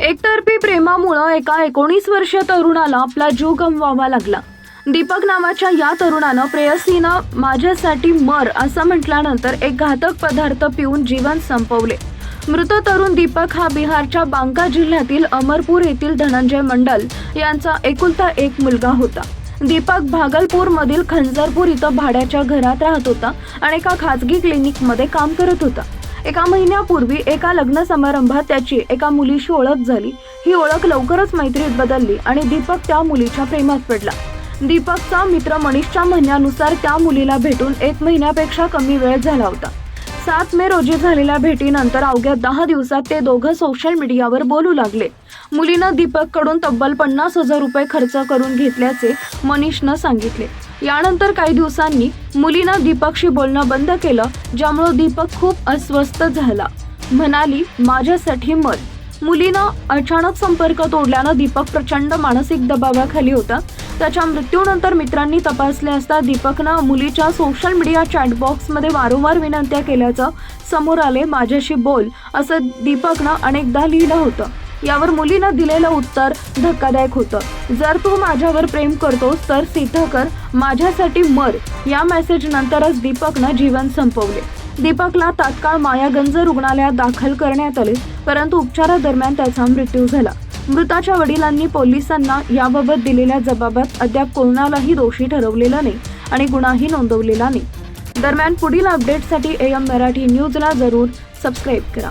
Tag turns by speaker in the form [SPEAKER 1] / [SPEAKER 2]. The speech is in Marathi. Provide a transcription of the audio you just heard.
[SPEAKER 1] एकतर्फी प्रेमामुळं एका एकोणीस वर्षीय तरुणाला आपला जीव गमवावा लागला. दीपक नावाच्या या तरुणानं प्रेयसीनं माझ्यासाठी मर असं म्हटल्यानंतर एक घातक पदार्थ पिऊन जीवन संपवले. मृत तरुण दीपक हा बिहारच्या बांका जिल्ह्यातील अमरपूर येथील धनंजय मंडल यांचा एकुलता एक मुलगा होता. दीपक भागलपूरमधील खंजरपूर इथं भाड्याच्या घरात राहत होता आणि एका खाजगी क्लिनिकमध्ये काम करत होता. एका महिन्यापूर्वी एका लग्न समारंभात त्याची एका मुलीशी ओळख झाली. ही ओळख लवकरच मैत्रीत बदलली आणि दीपक त्या मुलीच्या प्रेमात पडला. दीपकचा मित्र मनीषच्या म्हणण्यानुसार त्या मुलीला भेटून एक महिन्यापेक्षा कमी वेळ झाला होता. सात मे रोजी झालेल्या भेटीनंतर अवघ्या दहा दिवसात ते दोघं सोशल मीडियावर बोलू लागले. मुलीनं दीपककडून तब्बल पन्नास हजार रुपये खर्च करून घेतल्याचे मनीषनं सांगितले. यानंतर काही दिवसांनी मुलीनं दीपकशी बोलणं बंद केलं ज्यामुळं दीपक खूप अस्वस्थ झाला. म्हणाली माझ्यासाठी मत मुलीनं अचानक संपर्क तोडल्यानं दीपक प्रचंड मानसिक दबावाखाली होता. त्याच्या मृत्यूनंतर मित्रांनी तपासले असता दीपकनं मुलीच्या सोशल मीडिया चॅटबॉक्समध्ये वारंवार विनंत्या केल्याचं समोर आले माझ्याशी बोल असं दीपकनं अनेकदा लिहिलं होतं. यावर मुलीनं दिलेलं उत्तर धक्कादायक होतं. जर तू माझ्यावर प्रेम करतोस तर सिद्ध कर माझ्यासाठी मर या मेसेजनंतरच दीपकनं जीवन संपवले. दीपकला तात्काळ मायागंज रुग्णालयात दाखल करण्यात आले परंतु उपचारादरम्यान त्याचा मृत्यू झाला. मृताच्या वडिलांनी पोलिसांना याबाबत दिलेल्या जबाबात अद्याप कोणालाही दोषी ठरवलेला नाही आणि गुन्हाही नोंदवलेला नाही. दरम्यान पुढील अपडेटसाठी एम मराठी न्यूजला जरूर सबस्क्राईब करा.